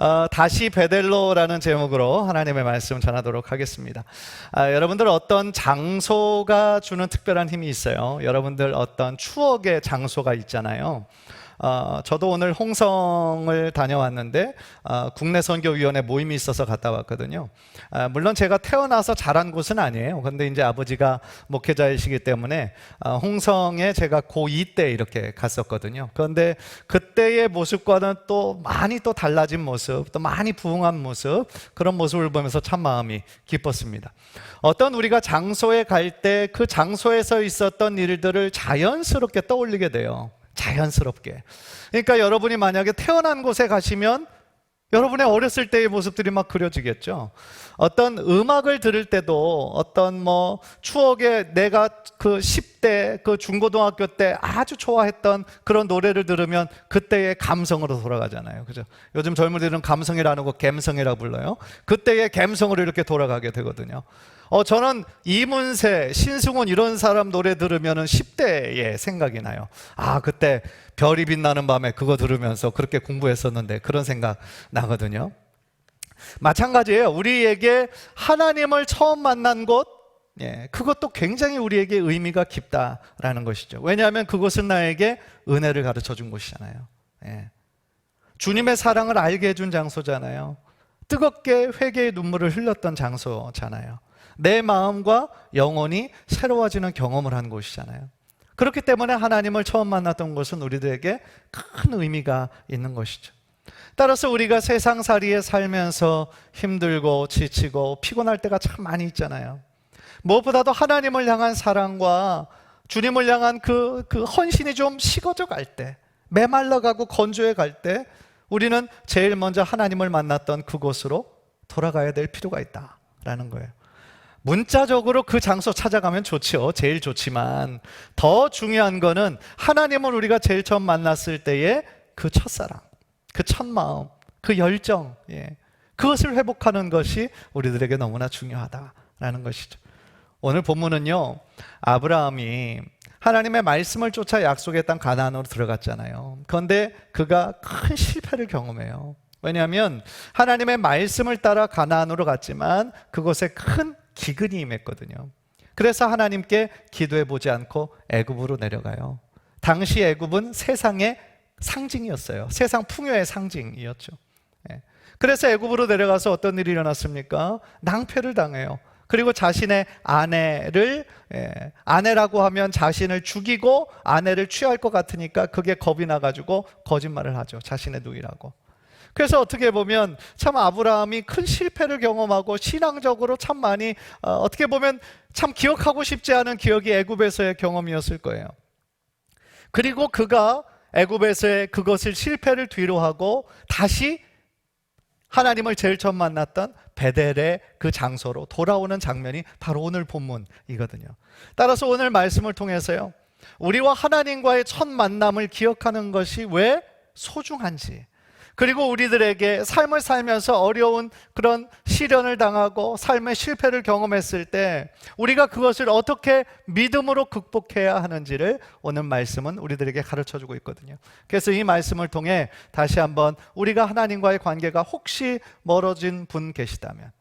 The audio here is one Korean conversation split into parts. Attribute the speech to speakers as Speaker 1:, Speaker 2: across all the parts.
Speaker 1: 어, 다시 베델로라는 제목으로 하나님의 말씀 전하도록 하겠습니다. 아, 여러분들 어떤 장소가 주는 특별한 힘이 있어요. 여러분들 어떤 추억의 장소가 있잖아요. 어, 저도 오늘 홍성을 다녀왔는데 어, 국내 선교위원회 모임이 있어서 갔다 왔거든요. 아, 물론 제가 태어나서 자란 곳은 아니에요. 근데 이제 아버지가 목회자이시기 때문에 어, 홍성에 제가 고2 때 이렇게 갔었거든요. 그런데 그때의 모습과는 또 많이 또 달라진 모습, 또 많이 부흥한 모습 그런 모습을 보면서 참 마음이 기뻤습니다. 어떤 우리가 장소에 갈 때 그 장소에서 있었던 일들을 자연스럽게 떠올리게 돼요. 자연스럽게. 그러니까 여러분이 만약에 태어난 곳에 가시면 여러분의 어렸을 때의 모습들이 막 그려지겠죠. 어떤 음악을 들을 때도 어떤 뭐 추억의 내가 그 10대 그 중고등학교 때 아주 좋아했던 그런 노래를 들으면 그때의 감성으로 돌아가잖아요. 그죠? 요즘 젊은이들은 감성이라는 거 감성이라고 불러요. 그때의 감성으로 이렇게 돌아가게 되거든요. 어, 저는 이문세, 신승훈 이런 사람 노래 들으면은 10대의 생각이 나요. 아, 그때 별이 빛나는 밤에 그거 들으면서 그렇게 공부했었는데 그런 생각 나거든요. 마찬가지예요. 우리에게 하나님을 처음 만난 곳, 예, 그것도 굉장히 우리에게 의미가 깊다라는 것이죠. 왜냐하면 그곳은 나에게 은혜를 가르쳐 준 곳이잖아요. 예. 주님의 사랑을 알게 해준 장소잖아요. 뜨겁게 회개의 눈물을 흘렸던 장소잖아요. 내 마음과 영혼이 새로워지는 경험을 한 곳이잖아요. 그렇기 때문에 하나님을 처음 만났던 곳은 우리들에게 큰 의미가 있는 것이죠. 따라서 우리가 세상살이에 살면서 힘들고 지치고 피곤할 때가 참 많이 있잖아요. 무엇보다도 하나님을 향한 사랑과 주님을 향한 그, 그 헌신이 좀 식어져 갈 때, 메말라 가고 건조해 갈 때, 우리는 제일 먼저 하나님을 만났던 그곳으로 돌아가야 될 필요가 있다라는 거예요. 문자적으로 그 장소 찾아가면 좋죠. 제일 좋지만 더 중요한 거는 하나님을 우리가 제일 처음 만났을 때의 그 첫사랑, 그 첫마음, 그 열정, 예. 그것을 회복하는 것이 우리들에게 너무나 중요하다라는 것이죠. 오늘 본문은요, 아브라함이 하나님의 말씀을 쫓아 약속의 땅 가나안으로 들어갔잖아요. 그런데 그가 큰 실패를 경험해요. 왜냐하면 하나님의 말씀을 따라 가나안으로 갔지만 그곳에 큰 기근이 임했거든요. 그래서 하나님께 기도해 보지 않고 애굽으로 내려가요. 당시 애굽은 세상의 상징이었어요. 세상 풍요의 상징이었죠. 예. 그래서 애굽으로 내려가서 어떤 일이 일어났습니까? 낭패를 당해요. 그리고 자신의 아내를 예, 아내라고 하면 자신을 죽이고 아내를 취할 것 같으니까 그게 겁이 나가지고 거짓말을 하죠. 자신의 누이라고. 그래서 어떻게 보면 참 아브라함이 큰 실패를 경험하고 신앙적으로 참 많이 어, 어떻게 보면 참 기억하고 싶지 않은 기억이 애굽에서의 경험이었을 거예요. 그리고 그가 애굽에서의 그것을 실패를 뒤로 하고 다시 하나님을 제일 처음 만났던 베델의 그 장소로 돌아오는 장면이 바로 오늘 본문이거든요. 따라서 오늘 말씀을 통해서요. 우리와 하나님과의 첫 만남을 기억하는 것이 왜 소중한지 그리고 우리들에게 삶을 살면서 어려운 그런 시련을 당하고 삶의 실패를 경험했을 때 우리가 그것을 어떻게 믿음으로 극복해야 하는지를 오늘 말씀은 우리들에게 가르쳐 주고 있거든요. 그래서 이 말씀을 통해 다시 한번 우리가 하나님과의 관계가 혹시 멀어진 분 계시다면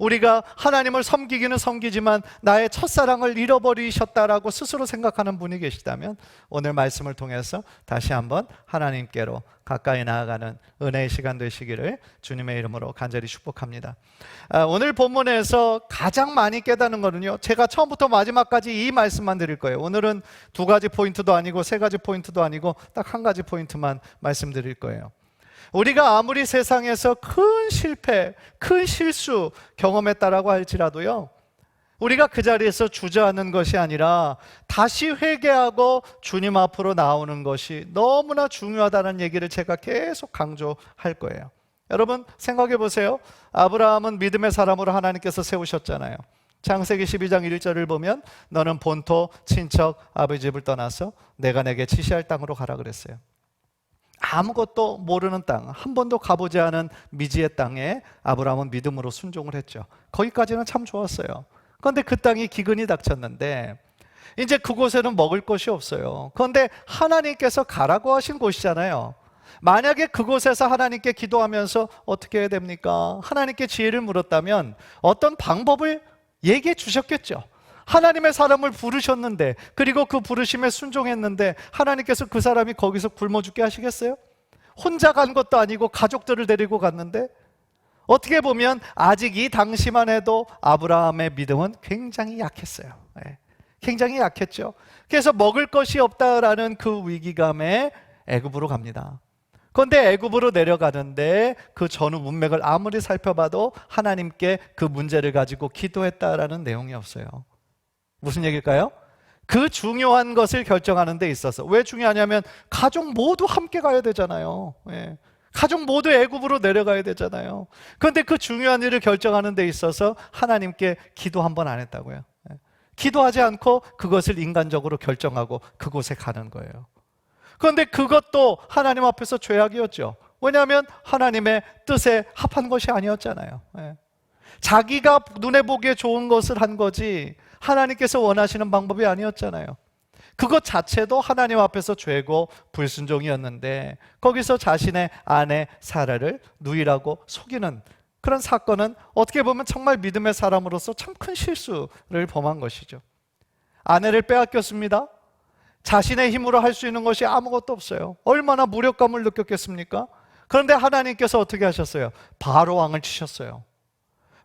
Speaker 1: 우리가 하나님을 섬기기는 섬기지만 나의 첫사랑을 잃어버리셨다라고 스스로 생각하는 분이 계시다면 오늘 말씀을 통해서 다시 한번 하나님께로 가까이 나아가는 은혜의 시간 되시기를 주님의 이름으로 간절히 축복합니다. 아, 오늘 본문에서 가장 많이 깨닫는 거는요. 제가 처음부터 마지막까지 이 말씀만 드릴 거예요. 오늘은 두 가지 포인트도 아니고 세 가지 포인트도 아니고 딱 한 가지 포인트만 말씀드릴 거예요. 우리가 아무리 세상에서 큰 실패, 큰 실수 경험했다라고 할지라도요. 우리가 그 자리에서 주저하는 것이 아니라 다시 회개하고 주님 앞으로 나오는 것이 너무나 중요하다는 얘기를 제가 계속 강조할 거예요. 여러분 생각해 보세요. 아브라함은 믿음의 사람으로 하나님께서 세우셨잖아요. 창세기 12장 1절을 보면 너는 본토 친척 아버지 집을 떠나서 내가 내게 지시할 땅으로 가라 그랬어요. 아무것도 모르는 땅, 한 번도 가보지 않은 미지의 땅에 아브라함은 믿음으로 순종을 했죠. 거기까지는 참 좋았어요. 그런데 그 땅이 기근이 닥쳤는데 이제 그곳에는 먹을 것이 없어요. 그런데 하나님께서 가라고 하신 곳이잖아요. 만약에 그곳에서 하나님께 기도하면서 어떻게 해야 됩니까? 하나님께 지혜를 물었다면 어떤 방법을 얘기해 주셨겠죠. 하나님의 사람을 부르셨는데 그리고 그 부르심에 순종했는데 하나님께서 그 사람이 거기서 굶어 죽게 하시겠어요? 혼자 간 것도 아니고 가족들을 데리고 갔는데 어떻게 보면 아직 이 당시만 해도 아브라함의 믿음은 굉장히 약했어요. 예. 굉장히 약했죠. 그래서 먹을 것이 없다라는 그 위기감에 애굽으로 갑니다. 그런데 애굽으로 내려가는데 그 전후 문맥을 아무리 살펴봐도 하나님께 그 문제를 가지고 기도했다라는 내용이 없어요. 무슨 얘기일까요? 그 중요한 것을 결정하는 데 있어서 왜 중요하냐면 가족 모두 함께 가야 되잖아요. 예. 가족 모두 애굽으로 내려가야 되잖아요. 그런데 그 중요한 일을 결정하는 데 있어서 하나님께 기도 한 번 안 했다고요. 예. 기도하지 않고 그것을 인간적으로 결정하고 그곳에 가는 거예요. 그런데 그것도 하나님 앞에서 죄악이었죠. 왜냐하면 하나님의 뜻에 합한 것이 아니었잖아요. 예. 자기가 눈에 보기에 좋은 것을 한 거지 하나님께서 원하시는 방법이 아니었잖아요. 그것 자체도 하나님 앞에서 죄고 불순종이었는데 거기서 자신의 아내 사라를 누이라고 속이는 그런 사건은 어떻게 보면 정말 믿음의 사람으로서 참 큰 실수를 범한 것이죠. 아내를 빼앗겼습니다. 자신의 힘으로 할 수 있는 것이 아무것도 없어요. 얼마나 무력감을 느꼈겠습니까? 그런데 하나님께서 어떻게 하셨어요? 바로 왕을 치셨어요.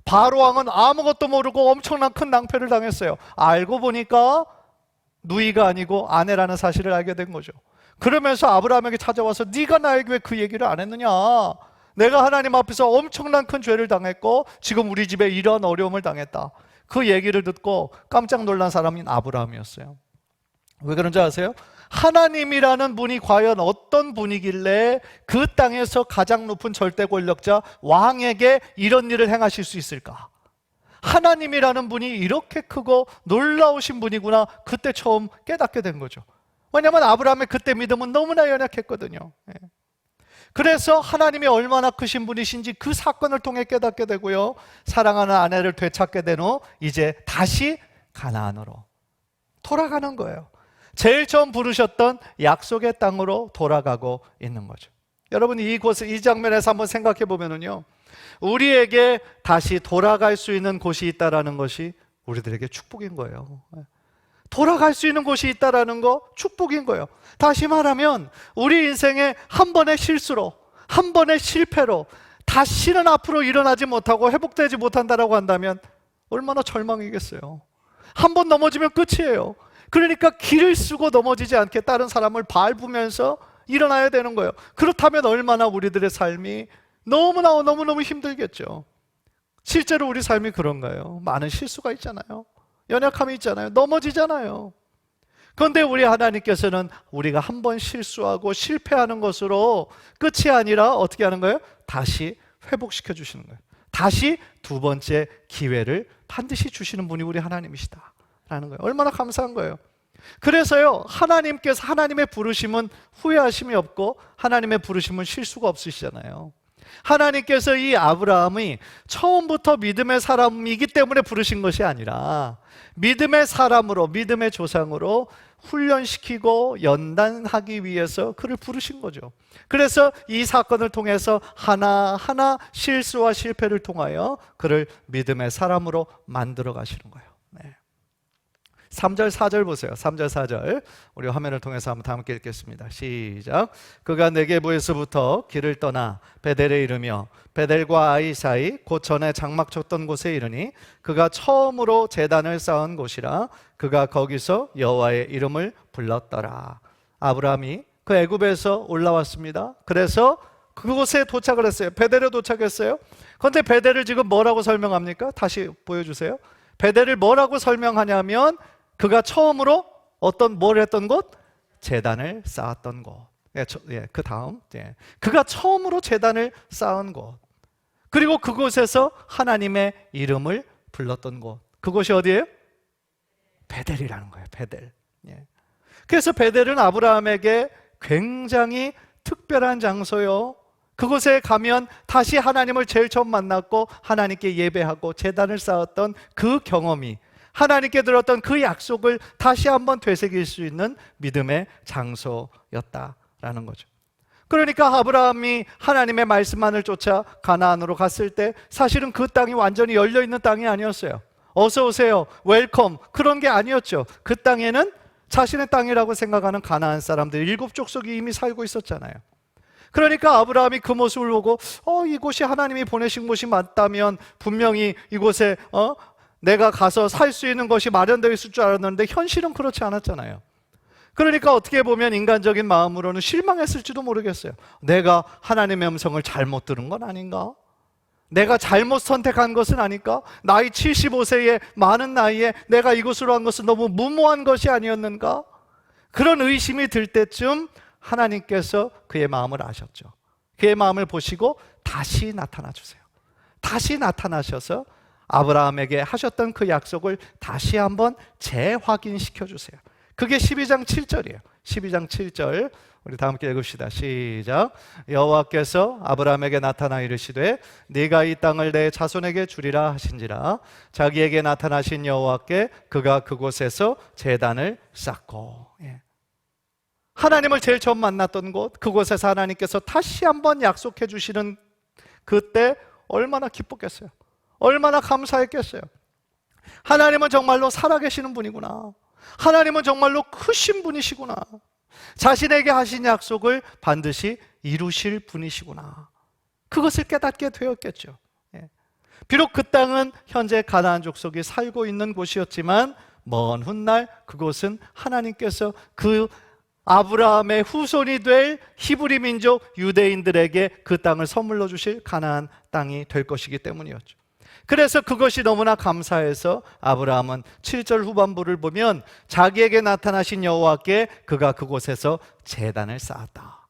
Speaker 1: 바로 왕은 아무것도 모르고 엄청난 큰 낭패를 당했어요. 알고 보니까 누이가 아니고 아내라는 사실을 알게 된 거죠. 그러면서 아브라함에게 찾아와서 네가 나에게 왜 그 얘기를 안 했느냐? 내가 하나님 앞에서 엄청난 큰 죄를 당했고 지금 우리 집에 이런 어려움을 당했다. 그 얘기를 듣고 깜짝 놀란 사람이 아브라함이었어요. 왜 그런지 아세요? 하나님이라는 분이 과연 어떤 분이길래 그 땅에서 가장 높은 절대 권력자 왕에게 이런 일을 행하실 수 있을까? 하나님이라는 분이 이렇게 크고 놀라우신 분이구나 그때 처음 깨닫게 된 거죠. 왜냐하면 아브라함의 그때 믿음은 너무나 연약했거든요. 예. 그래서 하나님이 얼마나 크신 분이신지 그 사건을 통해 깨닫게 되고요. 사랑하는 아내를 되찾게 된 후 이제 다시 가나안으로 돌아가는 거예요. 제일 처음 부르셨던 약속의 땅으로 돌아가고 있는 거죠. 여러분 이곳 이 장면에서 한번 생각해 보면은요. 우리에게 다시 돌아갈 수 있는 곳이 있다라는 것이 우리들에게 축복인 거예요. 돌아갈 수 있는 곳이 있다라는 거 축복인 거예요. 다시 말하면 우리 인생의 한 번의 실수로 한 번의 실패로 다시는 앞으로 일어나지 못하고 회복되지 못한다라고 한다면 얼마나 절망이겠어요. 한 번 넘어지면 끝이에요. 그러니까 길을 쓰고 넘어지지 않게 다른 사람을 밟으면서 일어나야 되는 거예요. 그렇다면 얼마나 우리들의 삶이 너무나 너무너무 힘들겠죠. 실제로 우리 삶이 그런가요? 많은 실수가 있잖아요. 연약함이 있잖아요. 넘어지잖아요. 그런데 우리 하나님께서는 우리가 한 번 실수하고 실패하는 것으로 끝이 아니라 어떻게 하는 거예요? 다시 회복시켜 주시는 거예요. 다시 두 번째 기회를 반드시 주시는 분이 우리 하나님이시다. 라는 거예요. 얼마나 감사한 거예요. 그래서요, 하나님께서 하나님의 부르심은 후회하심이 없고 하나님의 부르심은 실수가 없으시잖아요. 하나님께서 이 아브라함이 처음부터 믿음의 사람이기 때문에 부르신 것이 아니라 믿음의 사람으로, 믿음의 조상으로 훈련시키고 연단하기 위해서 그를 부르신 거죠. 그래서 이 사건을 통해서 하나하나 실수와 실패를 통하여 그를 믿음의 사람으로 만들어 가시는 거예요. 네. 3절 4절 보세요. 3절 4절. 우리 화면을 통해서 한번 함께 읽겠습니다. 시작. 그가 네게부에서부터 길을 떠나 베델에 이르며 베델과 아이 사이 곧 전에 장막 쳤던 곳에 이르니 그가 처음으로 제단을 쌓은 곳이라 그가 거기서 여호와의 이름을 불렀더라. 아브라함이 그 애굽에서 올라왔습니다. 그래서 그곳에 도착을 했어요. 베델에 도착했어요. 그런데 베델을 지금 뭐라고 설명합니까? 다시 보여주세요. 베델을 뭐라고 설명하냐면 그가 처음으로 어떤 뭘 했던 곳? 재단을 쌓았던 곳. 예, 저, 예, 그 다음. 예. 그가 처음으로 재단을 쌓은 곳. 그리고 그곳에서 하나님의 이름을 불렀던 곳. 그곳이 어디예요? 베델이라는 거예요. 베델. 예. 그래서 베델은 아브라함에게 굉장히 특별한 장소요. 그곳에 가면 다시 하나님을 제일 처음 만났고 하나님께 예배하고 재단을 쌓았던 그 경험이 하나님께 들었던 그 약속을 다시 한번 되새길 수 있는 믿음의 장소였다라는 거죠. 그러니까 아브라함이 하나님의 말씀만을 쫓아 가나안으로 갔을 때 사실은 그 땅이 완전히 열려 있는 땅이 아니었어요. 어서 오세요. 웰컴. 그런 게 아니었죠. 그 땅에는 자신의 땅이라고 생각하는 가나안 사람들 일곱 족속이 이미 살고 있었잖아요. 그러니까 아브라함이 그 모습을 보고 어 이곳이 하나님이 보내신 곳이 맞다면 분명히 이곳에 어 내가 가서 살 수 있는 것이 마련되어 있을 줄 알았는데 현실은 그렇지 않았잖아요. 그러니까 어떻게 보면 인간적인 마음으로는 실망했을지도 모르겠어요. 내가 하나님의 음성을 잘못 들은 건 아닌가? 내가 잘못 선택한 것은 아닐까? 나이 75세의 많은 나이에 내가 이곳으로 한 것은 너무 무모한 것이 아니었는가? 그런 의심이 들 때쯤 하나님께서 그의 마음을 아셨죠. 그의 마음을 보시고 다시 나타나 주세요. 다시 나타나셔서 아브라함에게 하셨던 그 약속을 다시 한번 재확인시켜 주세요. 그게 12장 7절이에요. 12장 7절. 우리 다 함께 읽읍시다. 시작. 여호와께서 아브라함에게 나타나 이르시되 네가 이 땅을 내 자손에게 주리라 하신지라 자기에게 나타나신 여호와께 그가 그곳에서 제단을 쌓고 예. 하나님을 제일 처음 만났던 곳 그곳에서 하나님께서 다시 한번 약속해 주시는 그때 얼마나 기뻤겠어요. 얼마나 감사했겠어요. 하나님은 정말로 살아계시는 분이구나. 하나님은 정말로 크신 분이시구나. 자신에게 하신 약속을 반드시 이루실 분이시구나. 그것을 깨닫게 되었겠죠. 예. 비록 그 땅은 현재 가나안 족속이 살고 있는 곳이었지만 먼 훗날 그곳은 하나님께서 그 아브라함의 후손이 될 히브리 민족 유대인들에게 그 땅을 선물로 주실 가나안 땅이 될 것이기 때문이었죠. 그래서 그것이 너무나 감사해서 아브라함은 7절 후반부를 보면 자기에게 나타나신 여호와께 그가 그곳에서 제단을 쌓았다.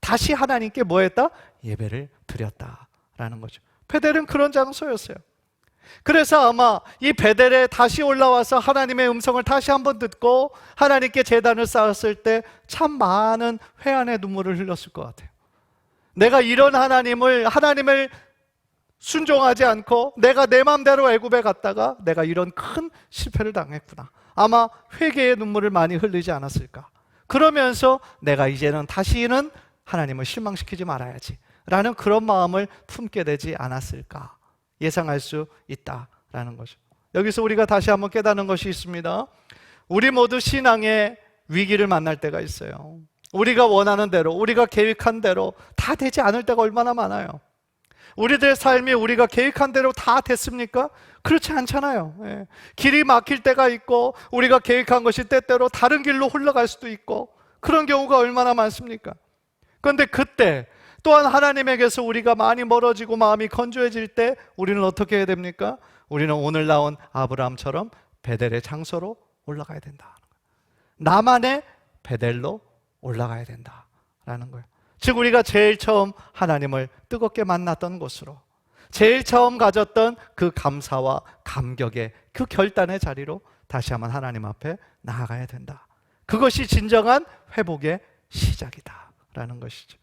Speaker 1: 다시 하나님께 뭐 했다? 예배를 드렸다라는 거죠. 베델은 그런 장소였어요. 그래서 아마 이 베델에 다시 올라와서 하나님의 음성을 다시 한번 듣고 하나님께 제단을 쌓았을 때 참 많은 회한의 눈물을 흘렸을 것 같아요. 내가 이런 하나님을 하나님을 순종하지 않고 내가 내 마음대로 애굽에 갔다가 내가 이런 큰 실패를 당했구나. 아마 회개의 눈물을 많이 흘리지 않았을까. 그러면서 내가 이제는 다시는 하나님을 실망시키지 말아야지. 라는 그런 마음을 품게 되지 않았을까. 예상할 수 있다라는 거죠. 여기서 우리가 다시 한번 깨닫는 것이 있습니다. 우리 모두 신앙의 위기를 만날 때가 있어요. 우리가 원하는 대로, 우리가 계획한 대로 다 되지 않을 때가 얼마나 많아요. 우리들의 삶이 우리가 계획한 대로 다 됐습니까? 그렇지 않잖아요. 예. 길이 막힐 때가 있고, 우리가 계획한 것이 때때로 다른 길로 흘러갈 수도 있고, 그런 경우가 얼마나 많습니까? 그런데 그때 또한 하나님에게서 우리가 많이 멀어지고 마음이 건조해질 때 우리는 어떻게 해야 됩니까? 우리는 오늘 나온 아브라함처럼 베델의 장소로 올라가야 된다. 나만의 베델로 올라가야 된다라는 거예요. 즉 우리가 제일 처음 하나님을 뜨겁게 만났던 곳으로 제일 처음 가졌던 그 감사와 감격의 그 결단의 자리로 다시 한번 하나님 앞에 나아가야 된다. 그것이 진정한 회복의 시작이다라는 것이죠.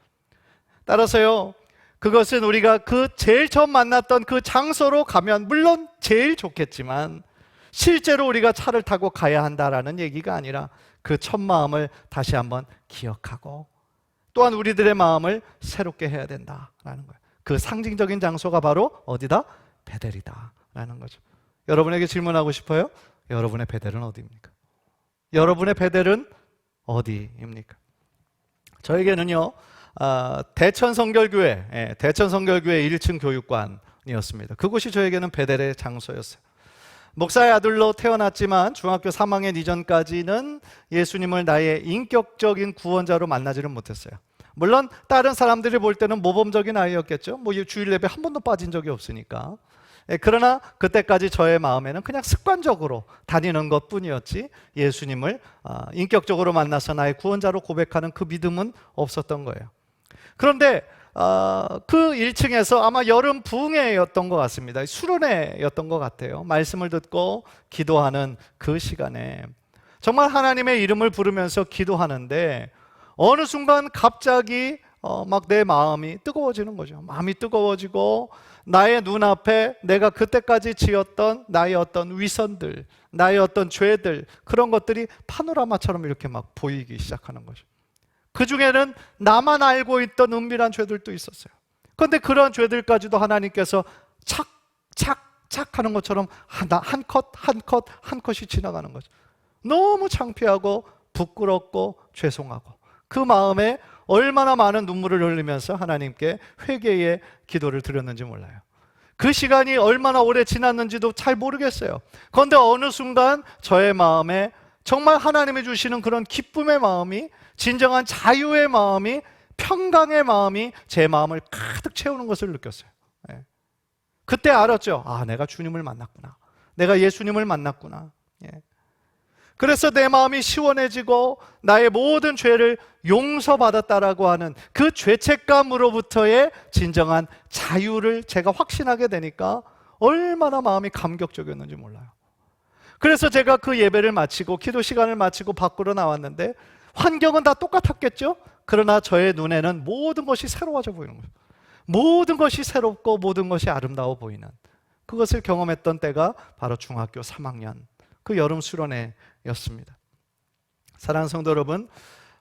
Speaker 1: 따라서요. 그것은 우리가 그 제일 처음 만났던 그 장소로 가면 물론 제일 좋겠지만 실제로 우리가 차를 타고 가야 한다라는 얘기가 아니라 그 첫 마음을 다시 한번 기억하고 또한 우리들의 마음을 새롭게 해야 된다라는 거예요. 그 상징적인 장소가 바로 어디다? 베델이다라는 거죠. 여러분에게 질문하고 싶어요. 여러분의 베델은 어디입니까? 여러분의 베델은 어디입니까? 저에게는요. 아, 대천 성결교회, 예, 대천 성결교회 1층 교육관이었습니다. 그곳이 저에게는 베델의 장소였어요. 목사의 아들로 태어났지만 중학교 3학년 이전까지는 예수님을 나의 인격적인 구원자로 만나지는 못했어요. 물론 다른 사람들이 볼 때는 모범적인 아이였겠죠. 뭐 주일 예배 한 번도 빠진 적이 없으니까. 예, 그러나 그때까지 저의 마음에는 그냥 습관적으로 다니는 것 뿐이었지 예수님을 아, 인격적으로 만나서 나의 구원자로 고백하는 그 믿음은 없었던 거예요. 그런데 어, 그 1층에서 아마 여름 부흥회였던 것 같습니다. 수련회였던 것 같아요. 말씀을 듣고 기도하는 그 시간에 정말 하나님의 이름을 부르면서 기도하는데 어느 순간 갑자기 어, 막 내 마음이 뜨거워지는 거죠. 마음이 뜨거워지고 나의 눈앞에 내가 그때까지 지었던 나의 어떤 위선들, 나의 어떤 죄들 그런 것들이 파노라마처럼 이렇게 막 보이기 시작하는 거죠. 그 중에는 나만 알고 있던 은밀한 죄들도 있었어요. 그런데 그런 죄들까지도 하나님께서 착, 착, 착 하는 것처럼 하나, 한 컷, 한 컷, 한 컷이 지나가는 거죠. 너무 창피하고 부끄럽고 죄송하고 그 마음에 얼마나 많은 눈물을 흘리면서 하나님께 회개의 기도를 드렸는지 몰라요. 그 시간이 얼마나 오래 지났는지도 잘 모르겠어요. 그런데 어느 순간 저의 마음에 정말 하나님이 주시는 그런 기쁨의 마음이 진정한 자유의 마음이 평강의 마음이 제 마음을 가득 채우는 것을 느꼈어요. 예. 그때 알았죠. 아, 내가 주님을 만났구나. 내가 예수님을 만났구나. 예. 그래서 내 마음이 시원해지고 나의 모든 죄를 용서받았다라고 하는 그 죄책감으로부터의 진정한 자유를 제가 확신하게 되니까 얼마나 마음이 감격적이었는지 몰라요. 그래서 제가 그 예배를 마치고 기도 시간을 마치고 밖으로 나왔는데 환경은 다 똑같았겠죠? 그러나 저의 눈에는 모든 것이 새로워져 보이는 거예요. 모든 것이 새롭고 모든 것이 아름다워 보이는 그것을 경험했던 때가 바로 중학교 3학년 그 여름 수련회 였습니다. 사랑하는 성도 여러분,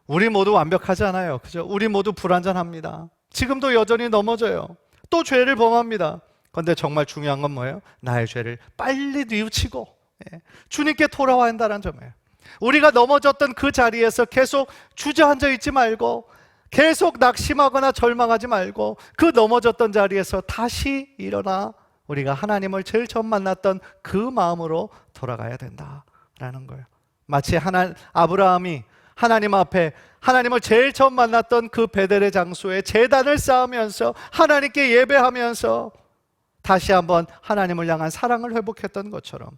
Speaker 1: 우리 모두 완벽하지 않아요. 그죠? 우리 모두 불완전합니다. 지금도 여전히 넘어져요. 또 죄를 범합니다. 그런데 정말 중요한 건 뭐예요? 나의 죄를 빨리 뉘우치고 예, 주님께 돌아와야 한다는 점이에요. 우리가 넘어졌던 그 자리에서 계속 주저앉아 있지 말고 계속 낙심하거나 절망하지 말고 그 넘어졌던 자리에서 다시 일어나 우리가 하나님을 제일 처음 만났던 그 마음으로 돌아가야 된다라는 거예요. 마치 하나 아브라함이 하나님 앞에 하나님을 제일 처음 만났던 그 베델의 장소에 제단을 쌓으면서 하나님께 예배하면서 다시 한번 하나님을 향한 사랑을 회복했던 것처럼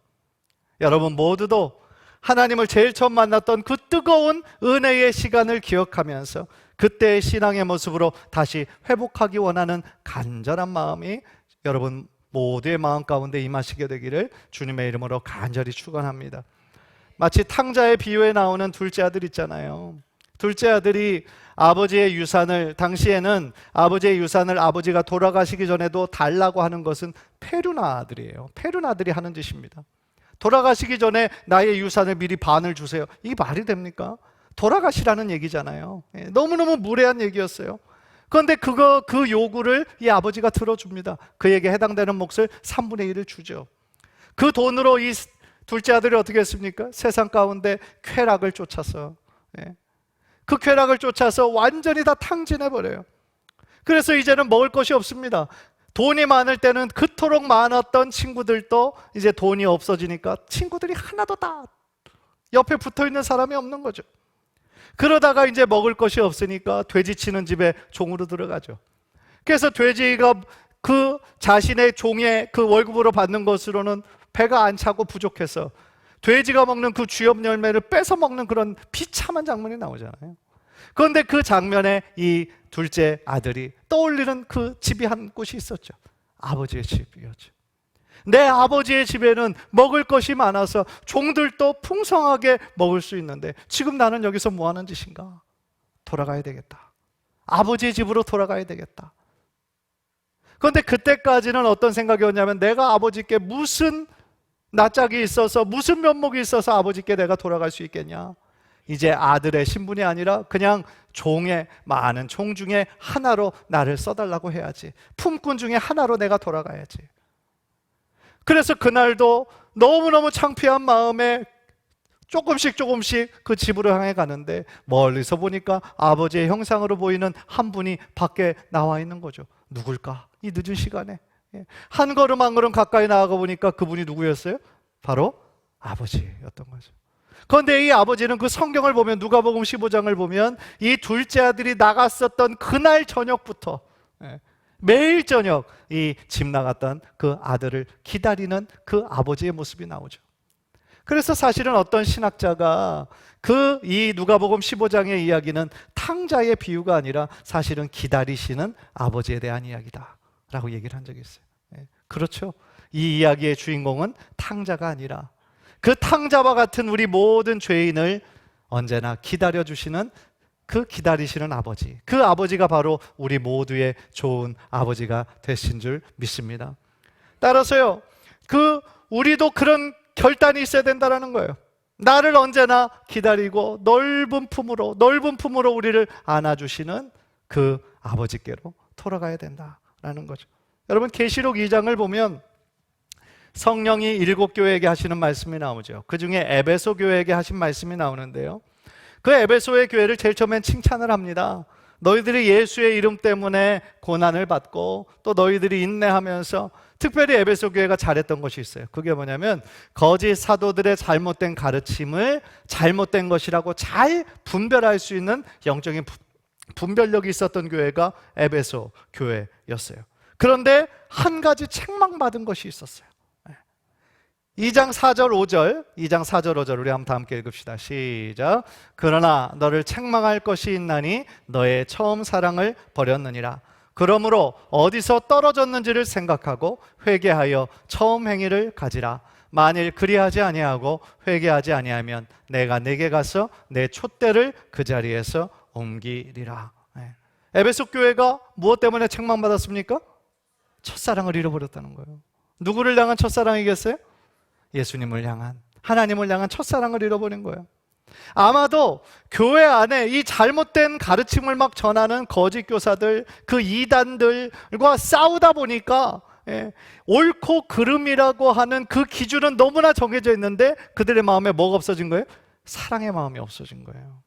Speaker 1: 여러분 모두도 하나님을 제일 처음 만났던 그 뜨거운 은혜의 시간을 기억하면서 그때의 신앙의 모습으로 다시 회복하기 원하는 간절한 마음이 여러분 모두의 마음 가운데 임하시게 되기를 주님의 이름으로 간절히 축원합니다. 마치 탕자의 비유에 나오는 둘째 아들 있잖아요. 둘째 아들이 아버지의 유산을 당시에는 아버지의 유산을 아버지가 돌아가시기 전에도 달라고 하는 것은 페루나 아들이에요. 페루나 아들이 하는 짓입니다. 돌아가시기 전에 나의 유산을 미리 반을 주세요. 이 말이 됩니까? 돌아가시라는 얘기잖아요. 예, 너무너무 무례한 얘기였어요. 그런데 그거 그 요구를 이 아버지가 들어줍니다. 그에게 해당되는 몫을 3분의 1을 주죠. 그 돈으로 이 둘째 아들이 어떻게 했습니까? 세상 가운데 쾌락을 쫓아서 예. 그 쾌락을 쫓아서 완전히 다 탕진해 버려요. 그래서 이제는 먹을 것이 없습니다. 돈이 많을 때는 그토록 많았던 친구들도 이제 돈이 없어지니까 친구들이 하나도 다 옆에 붙어 있는 사람이 없는 거죠. 그러다가 이제 먹을 것이 없으니까 돼지 치는 집에 종으로 들어가죠. 그래서 돼지가 그 자신의 종의 그 월급으로 받는 것으로는 배가 안 차고 부족해서 돼지가 먹는 그 쥐업 열매를 뺏어 먹는 그런 비참한 장면이 나오잖아요. 그런데 그 장면에 이 둘째 아들이 떠올리는 그 집이 한 곳이 있었죠. 아버지의 집이었죠. 내 아버지의 집에는 먹을 것이 많아서 종들도 풍성하게 먹을 수 있는데 지금 나는 여기서 뭐 하는 짓인가? 돌아가야 되겠다. 아버지의 집으로 돌아가야 되겠다. 그런데 그때까지는 어떤 생각이었냐면 내가 아버지께 무슨 낯짝이 있어서 무슨 면목이 있어서 아버지께 내가 돌아갈 수 있겠냐? 이제 아들의 신분이 아니라 그냥 종의 많은 종 중에 하나로 나를 써달라고 해야지. 품꾼 중에 하나로 내가 돌아가야지. 그래서 그날도 너무너무 창피한 마음에 조금씩 조금씩 그 집으로 향해 가는데 멀리서 보니까 아버지의 형상으로 보이는 한 분이 밖에 나와 있는 거죠. 누굴까? 이 늦은 시간에. 예. 한 걸음 한 걸음 가까이 나아가 보니까 그분이 누구였어요? 바로 아버지였던 거죠. 그런데 이 아버지는 그 성경을 보면 누가복음 15장을 보면 이 둘째 아들이 나갔었던 그날 저녁부터 예, 매일 저녁 이 집 나갔던 그 아들을 기다리는 그 아버지의 모습이 나오죠. 그래서 사실은 어떤 신학자가 그 이 누가복음 15장의 이야기는 탕자의 비유가 아니라 사실은 기다리시는 아버지에 대한 이야기다 라고 얘기를 한 적이 있어요. 예, 그렇죠. 이 이야기의 주인공은 탕자가 아니라 그 탕자와 같은 우리 모든 죄인을 언제나 기다려 주시는 그 기다리시는 아버지. 그 아버지가 바로 우리 모두의 좋은 아버지가 되신 줄 믿습니다. 따라서요. 그 우리도 그런 결단이 있어야 된다라는 거예요. 나를 언제나 기다리고 넓은 품으로 넓은 품으로 우리를 안아주시는 그 아버지께로 돌아가야 된다 라는 거죠. 여러분 계시록 2장을 보면 성령이 일곱 교회에게 하시는 말씀이 나오죠. 그 중에 에베소 교회에게 하신 말씀이 나오는데요. 그 에베소의 교회를 제일 처음엔 칭찬을 합니다. 너희들이 예수의 이름 때문에 고난을 받고 또 너희들이 인내하면서 특별히 에베소 교회가 잘했던 것이 있어요. 그게 뭐냐면 거짓 사도들의 잘못된 가르침을 잘못된 것이라고 잘 분별할 수 있는 영적인 부- 분별력이 있었던 교회가 에베소 교회였어요. 그런데 한 가지 책망받은 것이 있었어요. 2장 4절 5절, 2장 4절 5절 우리 한번 다 함께 읽읍시다. 시작. 그러나 너를 책망할 것이 있나니 너의 처음 사랑을 버렸느니라. 그러므로 어디서 떨어졌는지를 생각하고 회개하여 처음 행위를 가지라. 만일 그리하지 아니하고 회개하지 아니하면 내가 내게 가서 내 촛대를 그 자리에서 옮기리라. 네. 에베소 교회가 무엇 때문에 책망받았습니까? 첫사랑을 잃어버렸다는 거예요. 누구를 향한 첫사랑이겠어요? 예수님을 향한 하나님을 향한 첫사랑을 잃어버린 거예요. 아마도 교회 안에 이 잘못된 가르침을 막 전하는 거짓 교사들, 그 이단들과 싸우다 보니까 예, 옳고 그름이라고 하는 그 기준은 너무나 정해져 있는데 그들의 마음에 뭐가 없어진 거예요? 사랑의 마음이 없어진 거예요.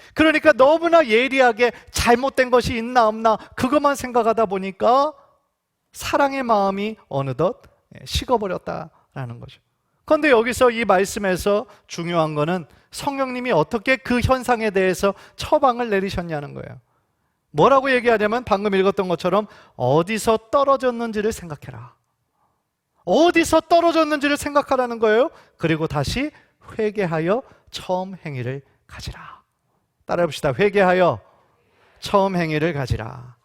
Speaker 1: 예. 그러니까 너무나 예리하게 잘못된 것이 있나 없나 그것만 생각하다 보니까 사랑의 마음이 어느덧 예, 식어버렸다라는 거죠. 그런데 여기서 이 말씀에서 중요한 거는 성령님이 어떻게 그 현상에 대해서 처방을 내리셨냐는 거예요. 뭐라고 얘기하냐면 방금 읽었던 것처럼 어디서 떨어졌는지를 생각해라. 어디서 떨어졌는지를 생각하라는 거예요. 그리고 다시 회개하여 처음 행위를 가지라. 따라해 봅시다. 회개하여 처음 행위를 가지라.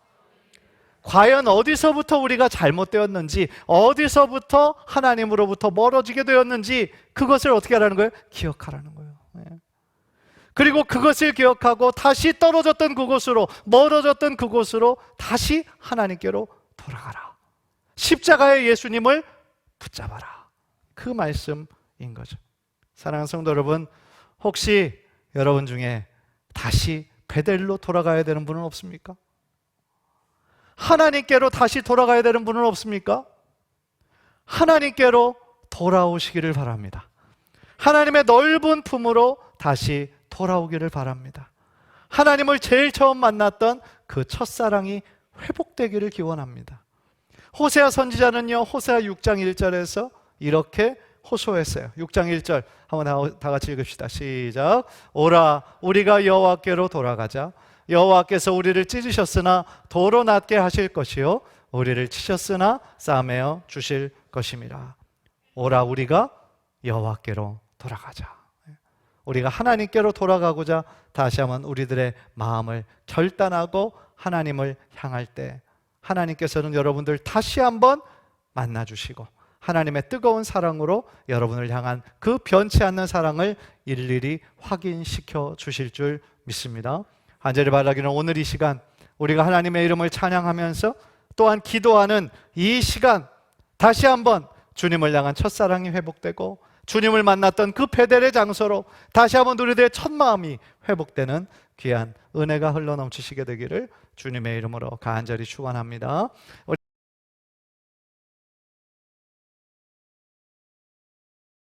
Speaker 1: 과연 어디서부터 우리가 잘못되었는지, 어디서부터 하나님으로부터 멀어지게 되었는지, 그것을 어떻게 하라는 거예요? 기억하라는 거예요. 예. 그리고 그것을 기억하고 다시 떨어졌던 그곳으로, 멀어졌던 그곳으로 다시 하나님께로 돌아가라. 십자가의 예수님을 붙잡아라. 그 말씀인 거죠. 사랑하는 성도 여러분, 혹시 여러분 중에 다시 베델로 돌아가야 되는 분은 없습니까? 하나님께로 다시 돌아가야 되는 분은 없습니까? 하나님께로 돌아오시기를 바랍니다. 하나님의 넓은 품으로 다시 돌아오기를 바랍니다. 하나님을 제일 처음 만났던 그 첫사랑이 회복되기를 기원합니다. 호세아 선지자는요, 호세아 6장 1절에서 이렇게 호소했어요. 6장 1절 한번 다- 다 같이 읽읍시다. 시작. 오라 우리가 여호와께로 돌아가자. 여호와께서 우리를 찢으셨으나 도로 낫게 하실 것이요 우리를 치셨으나 싸매어 주실 것임이라. 오라 우리가 여호와께로 돌아가자. 우리가 하나님께로 돌아가고자 다시 한번 우리들의 마음을 결단하고 하나님을 향할 때 하나님께서는 여러분들 다시 한번 만나 주시고 하나님의 뜨거운 사랑으로 여러분을 향한 그 변치 않는 사랑을 일일이 확인시켜 주실 줄 믿습니다. 간절히 바라기는 오늘 이 시간 우리가 하나님의 이름을 찬양하면서 또한 기도하는 이 시간 다시 한번 주님을 향한 첫사랑이 회복되고 주님을 만났던 그 베델의 장소로 다시 한번 우리들의 첫 마음이 회복되는 귀한 은혜가 흘러 넘치시게 되기를 주님의 이름으로 간절히 축원합니다.